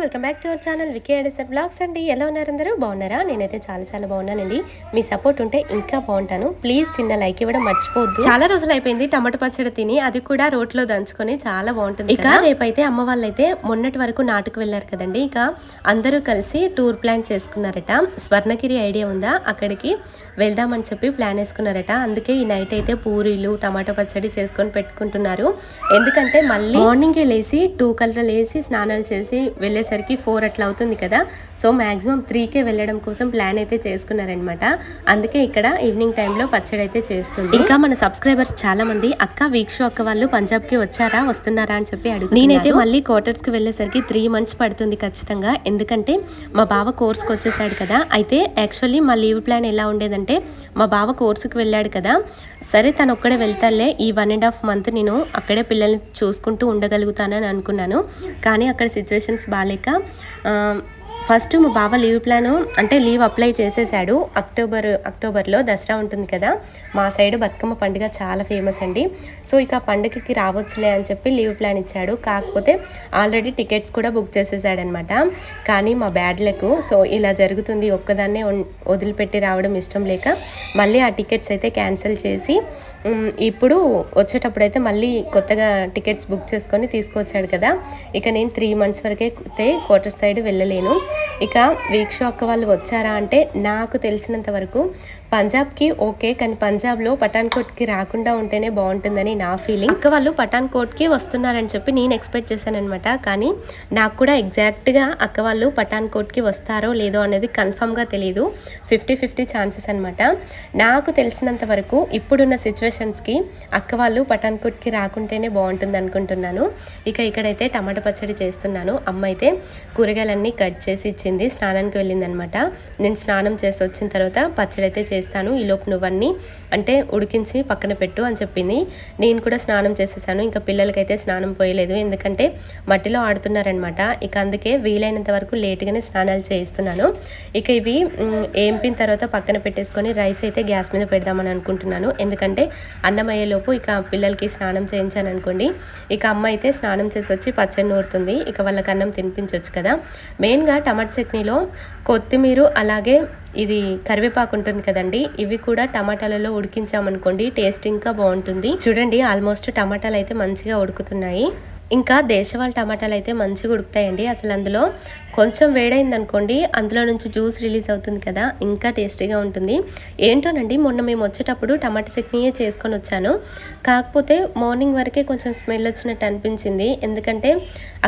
Welcome back to our channel wiki ఎడిసర్ blogs అండి. ఎలా ఉన్నారు అందరూ? బాగున్నారా? నేనైతే చాలా చాలా బాగున్నానండి. మీ సపోర్ట్ ఉంటే ఇంకా బాగుంటాను. ప్లీజ్ చిన్న లైక్ ఇవ్వడం మర్చిపోద్దు చాలా రోజులు అయిపోయింది టమాటో పచ్చడి తిని అది కూడా రోట్లో దంచుకొని చాలా బాగుంటుంది ఇక రేపైతే అమ్మ వాళ్ళైతే మొన్నటి వరకు నాటుకు వెళ్ళారు కదండి. ఇక అందరూ కలిసి టూర్ ప్లాన్ చేసుకున్నారట. స్వర్ణగిరి ఐడియా ఉందా? అక్కడికి వెళ్దామని చెప్పి ప్లాన్ వేసుకున్నారట. అందుకే ఈ నైట్ అయితే పూరీలు టమాటో పచ్చడి చేసుకొని పెట్టుకుంటున్నారు. ఎందుకంటే మళ్ళీ మార్నింగే లేసి టూ కల్లా లేసి స్నానాలు చేసి వచ్చేసరికి ఫోర్ అట్లా అవుతుంది కదా. సో మాక్సిమం త్రీకే వెళ్ళడం కోసం ప్లాన్ అయితే చేసుకున్నారనమాట అందుకే ఇక్కడ ఈవినింగ్ టైంలో పచ్చడి అయితే చేస్తుంది. ఇంకా మన సబ్స్క్రైబర్స్ చాలా మంది అక్క వీక్షు అక్క వాళ్ళు పంజాబ్కి వచ్చారా వస్తున్నారా? అని చెప్పి అడుగు నేనైతే మళ్ళీ క్వార్టర్స్కి వెళ్ళేసరికి త్రీ మంత్స్ పడుతుంది ఖచ్చితంగా. ఎందుకంటే మా బావ కోర్స్కి వచ్చేసాడు కదా. అయితే యాక్చువల్లీ మా లీవ్ ప్లాన్ ఎలా ఉండేదంటే మా బావ కోర్సుకి వెళ్ళాడు కదా. సరే తను ఒక్కడే వెళ్తాలే ఈ వన్ అండ్ హాఫ్ మంత్ నేను అక్కడే పిల్లల్ని చూసుకుంటూ ఉండగలుగుతానని అనుకున్నాను. కానీ అక్కడ సిచ్యువేషన్స్ బాగాలేక ఆ, ఫస్ట్ మా బావ లీవ్ ప్లాన్ అంటే లీవ్ అప్లై చేసేసాడు. అక్టోబర్ అక్టోబర్లో దసరా ఉంటుంది కదా మా సైడ్ బతుకమ్మ పండుగ చాలా ఫేమస్ అండి. సో ఇక పండుగకి రావచ్చులే అని చెప్పి లీవ్ ప్లాన్ ఇచ్చాడు. కాకపోతే ఆల్రెడీ టికెట్స్ కూడా బుక్ చేసేసాడనమాట. కానీ మా బ్యాడ్లకు సో ఇలా జరుగుతుంది ఒక్కదాన్నే వదిలిపెట్టి రావడం ఇష్టం లేక మళ్ళీ ఆ టికెట్స్ అయితే క్యాన్సిల్ చేసి ఇప్పుడు వచ్చేటప్పుడు అయితే మళ్ళీ కొత్తగా టికెట్స్ బుక్ చేసుకొని తీసుకొచ్చాడు కదా. ఇక నేను త్రీ మంత్స్ వరకే అయితే క్వార్టర్ సైడ్ వెళ్ళలేను. ఇక వీక్ష అక్క వాళ్ళు వచ్చారా అంటే నాకు తెలిసినంత వరకు పంజాబ్కి ఓకే కానీ పంజాబ్లో పఠాన్కోట్కి రాకుండా ఉంటేనే బాగుంటుందని నా ఫీలింగ్. ఇంకా వాళ్ళు పఠాన్కోట్కి వస్తున్నారని చెప్పి నేను ఎక్స్పెక్ట్ చేశానమాట కానీ నాకు కూడా ఎగ్జాక్ట్గా అక్క వాళ్ళు పఠాన్కోట్కి వస్తారో లేదో అనేది కన్ఫామ్గా తెలియదు ఫిఫ్టీ ఫిఫ్టీ ఛాన్సెస్ అనమాట నాకు తెలిసినంత వరకు ఇప్పుడున్న సిచ్యువేషన్స్కి అక్క వాళ్ళు పఠాన్కోట్కి రాకుంటేనే బాగుంటుంది అనుకుంటున్నాను. ఇక ఇక్కడైతే టమాటా పచ్చడి చేస్తున్నాను. అమ్మ అయితే కూరగాయలన్నీ కట్ చేసి ఇచ్చింది స్నానానికి వెళ్ళిందనమాట నేను స్నానం చేసి వచ్చిన తర్వాత పచ్చడి అయితే చేస్తాను. ఈలోపు నువ్వన్నీ అంటే ఉడికించి పక్కన పెట్టు అని చెప్పింది. నేను కూడా స్నానం చేసేసాను. ఇంకా పిల్లలకైతే స్నానం పోయలేదు. ఎందుకంటే మట్టిలో ఆడుతున్నారనమాట. ఇక అందుకే వీలైనంత వరకు లేట్గానే స్నానాలు చేయిస్తున్నాను. ఇక ఇవి ఏంపిన తర్వాత పక్కన పెట్టేసుకొని రైస్ అయితే గ్యాస్ మీద పెడదామని అనుకుంటున్నాను. ఎందుకంటే అన్నం అయ్యేలోపు ఇక పిల్లలకి స్నానం చేయించాను అనుకోండి. ఇక అమ్మ అయితే స్నానం చేసి వచ్చి పచ్చడి నూరుతుంది. ఇక వాళ్ళకి అన్నం తినిపించవచ్చు కదా. మెయిన్గా టమాటా చట్నీలో కొత్తిమీర అలాగే ఇది కరివేపాకు ఉంటుంది కదండి. ఇవి కూడా టమాటాలలో ఉడికించామనుకోండి టేస్ట్ ఇంకా బాగుంటుంది. చూడండి ఆల్మోస్ట్ టమాటాలు అయితే మంచిగా ఉడుకుతున్నాయి. ఇంకా దేశవాళ టమాటాలు అయితే మంచిగా ఉడుకుతాయండి. అసలు అందులో కొంచెం వేడైంది అనుకోండి అందులో నుంచి జ్యూస్ రిలీజ్ అవుతుంది కదా ఇంకా టేస్టీగా ఉంటుంది. ఏంటోనండి మొన్న మేము వచ్చేటప్పుడు టమాటా చట్నీయే చేసుకొని వచ్చాను. కాకపోతే మార్నింగ్ వరకే కొంచెం స్మెల్ వచ్చినట్టు అనిపించింది. ఎందుకంటే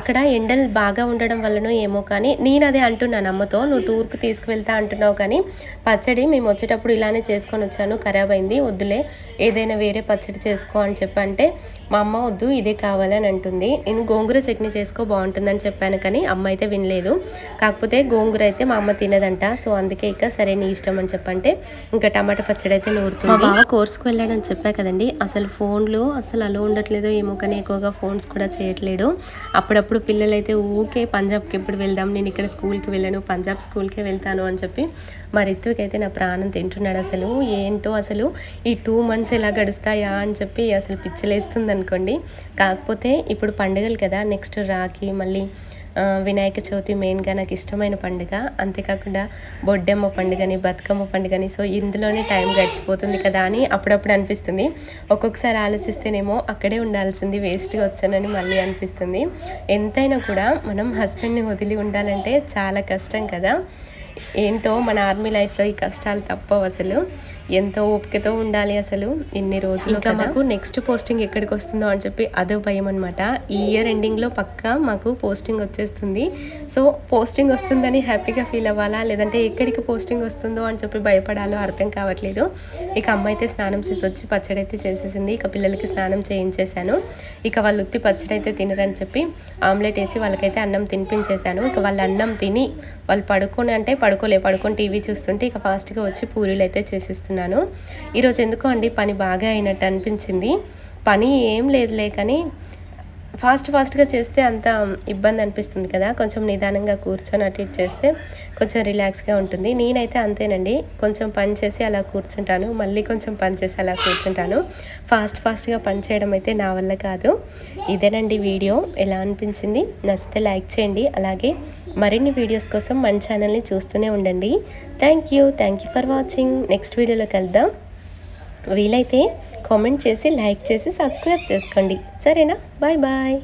అక్కడ ఎండలు బాగా ఉండడం వల్లనో ఏమో కానీ నేను అదే అంటున్నాను అమ్మతో నువ్వు టూర్కి తీసుకువెళ్తా అంటున్నావు కానీ పచ్చడి మేము వచ్చేటప్పుడు ఇలానే చేసుకొని వచ్చాను ఖరాబ్ అయింది వద్దులే ఏదైనా వేరే పచ్చడి చేసుకో అని చెప్పంటే మా అమ్మ వద్దు ఇదే కావాలని అంటుంది. నేను గోంగూర చట్నీ చేసుకో బాగుంటుందని చెప్పాను కానీ అమ్మ అయితే వినలేదు. కాకపోతే గోంగూర అయితే మా అమ్మ తినదంట. సో అందుకే ఇక సరే నీ ఇష్టం అని చెప్పంటే ఇంకా టమాటా పచ్చడి అయితే నూరుతుంది. మా బావ కోర్సుకు వెళ్ళాడని చెప్పా కదండి. అసలు ఫోన్లో అసలు అలో ఉండట్లేదో ఏమో కానీ ఎక్కువగా ఫోన్స్ కూడా చేయట్లేడు. అప్పుడప్పుడు పిల్లలైతే ఊకే పంజాబ్కి ఎప్పుడు వెళ్దాం నేను ఇక్కడ స్కూల్కి వెళ్ళాను పంజాబ్ స్కూల్కే వెళ్తాను అని చెప్పి మా రిత్వికైతే నా ప్రాణం తింటున్నాడు అసలు. ఏంటో అసలు ఈ టూ మంత్స్ ఎలా గడుస్తాయా అని చెప్పి అసలు పిచ్చలేస్తుంది అనుకోండి కాకపోతే ఇప్పుడు పండుగలు కదా నెక్స్ట్ రాఖీ మళ్ళీ వినాయక చవితి మెయిన్గా నాకు ఇష్టమైన పండుగ. అంతేకాకుండా బొడ్డెమ్మ పండుగని బతుకమ్మ పండుగని. సో ఇందులోనే టైం గడిచిపోతుంది కదా అని అప్పుడప్పుడు అనిపిస్తుంది. ఒక్కొక్కసారి ఆలోచిస్తేనేమో అక్కడే ఉండాల్సింది వేస్ట్గా వచ్చానని మళ్ళీ అనిపిస్తుంది. ఎంతైనా కూడా మనం హస్బెండ్ని వదిలి ఉండాలంటే చాలా కష్టం కదా. ఏంటో మన ఆర్మీ లైఫ్లో ఈ కష్టాలు తప్పవు అసలు. ఎంతో ఓపికతో ఉండాలి అసలు ఇన్ని రోజులు ఇంకా మాకు నెక్స్ట్ పోస్టింగ్ ఎక్కడికి వస్తుందో అని చెప్పి అదో భయం అనమాట ఈ ఇయర్ ఎండింగ్లో పక్కా మాకు పోస్టింగ్ వచ్చేస్తుంది. సో పోస్టింగ్ వస్తుందని హ్యాపీగా ఫీల్ అవ్వాలా? లేదంటే ఎక్కడికి పోస్టింగ్ వస్తుందో అని చెప్పి భయపడాలో అర్థం కావట్లేదు. ఇక అమ్మ అయితే స్నానం చేసి వచ్చి పచ్చడి అయితే చేసేసింది. ఇక పిల్లలకి స్నానం చేయించేశాను. ఇక వాళ్ళు ఉత్తి పచ్చడి అయితే తినరని చెప్పి ఆమ్లెట్ వేసి వాళ్ళకైతే అన్నం తినిపించేశాను. ఇక వాళ్ళు అన్నం తిని వాళ్ళు పడుకొని అంటే పడుకోలే పడుకొని టీవీ చూస్తుంటే ఇక ఫాస్ట్గా వచ్చి పూరీలు అయితే చేసిస్తున్నాను. ఈరోజు ఎందుకో అండి పని బాగా అయినట్టు అనిపించింది. పని ఏం లేదులే కానీ ఫాస్ట్ ఫాస్ట్గా చేస్తే అంత ఇబ్బంది అనిపిస్తుంది కదా. కొంచెం నిదానంగా కూర్చొని అటు ఇటు చేస్తే కొంచెం రిలాక్స్గా ఉంటుంది. నేనైతే అంతేనండి. కొంచెం పని చేసి అలా కూర్చుంటాను. మళ్ళీ కొంచెం పని చేసి అలా కూర్చుంటాను. ఫాస్ట్ ఫాస్ట్గా పని చేయడం అయితే నా వల్ల కాదు. ఇదేనండి వీడియో. ఎలా అనిపించింది? నచ్చితే లైక్ చేయండి. అలాగే మరిన్ని వీడియోస్ కోసం మన ఛానల్ని చూస్తూనే ఉండండి. Thank you. Thank you for watching. Next వీడియోలో కలుద్దాం. వీలైతే కామెంట్ చేసి లైక్ చేసి సబ్స్క్రైబ్ చేసుకోండి. సరేనా? Bye bye.